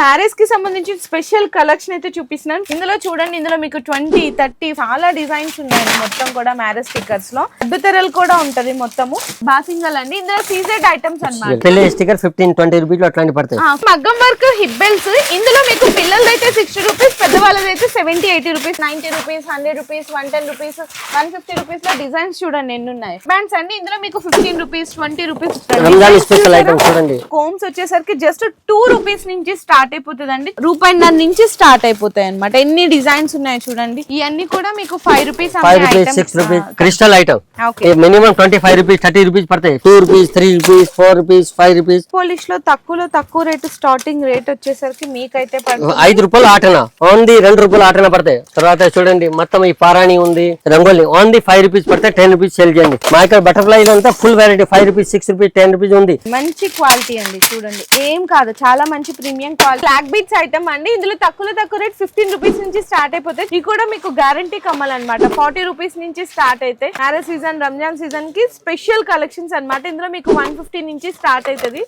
మ్యారేజ్కి సంబంధించి special collection అయితే చూపిస్తున్నాను. ఇందులో చూడండి ఇందులో మీకు ట్వంటీ థర్టీ చాలా డిజైన్స్ ఉన్నాయండి మొత్తం కూడా మ్యారేజ్ స్టిక్కర్స్లో. అడ్డుతెరలు కూడా ఉంటది మొత్తము. బాసింగల్ అండి. ఇందులో సీజెడ్ ఐటమ్స్ అన్నమాట. పెళ్ళి స్టిక్కర్ ఫిఫ్టీన్ ట్వంటీ రూపీస్ అట్లాంటి పడతాయి. ఆ, మగ్గం వర్క్ హిప్ బెల్ట్స్ ఇందులో మీకు పిల్లలది అయితే సిక్స్టీ రూపీస్ పెద్దవాళ్ళది అయితే seventy eighty rupees ninety rupees hundred rupees one ten rupees one fifty రూపీస్లో డిజైన్స్ చూడండి ఎన్ని ఉన్నాయి. బ్యాండ్స్ అండి. ఇందులో మీకు fifteen rupees twenty rupees comes వచ్చేసరికి జస్ట్ టూ రూపీస్ నుంచి స్టార్ట్ అయిపోతుంది అండి రూపాయిన్నర నుంచి స్టార్ట్ అయిపోతాయి అనమాట ఎన్ని డిజైన్స్ ఉన్నాయి చూడండి. ఇవన్నీ కూడా మీకు five rupees five rupees six rupees crystal item okay minimum twenty five rupees thirty rupees పడతాయి. Two rupees three rupees four rupees five rupees పోలిష్లో తక్కువలో తక్కువ రేటు స్టార్టింగ్ రేట్ వచ్చేసరికి మీకైతే పడుతుంది. ఐదు రూపాయలు ఆటన. ఓన్లీ రెండు రూపాయలు ఆటన పడతాయి. తర్వాత చూడండి మొత్తం ఈ పారాణి ఉంది రంగోలి. ఓన్లీ ఫైవ్ రూపీస్ పడితే టెన్ రూపీస్ సేల్ చేయండి. మా ఇక్కడ బటర్ఫ్లై లో అంతా full variety five rupees six rupees ten rupees ఉంది. మంచి క్వాలిటీ అండి చూడండి. ఏం కాదు చాలా మంచి premium quality black beads item అండి. ఇందులో తక్కువ తక్కువ రేట్ ఫిఫ్టీన్ రూపీస్ నుంచి స్టార్ట్ అయిపోతాయి ఇది కూడా మీకు గ్యారంటీ కమ్మలు అనమాట ఫార్టీ రూపీస్ నుంచి స్టార్ట్ అయితే మ్యారేజ్ సీజన్ రంజాన్ సీజన్కి స్పెషల్ కలెక్షన్స్ అన్నమాట. ఇందులో మీకు వన్ ఫిఫ్టీ నుంచి స్టార్ట్ అవుతుంది.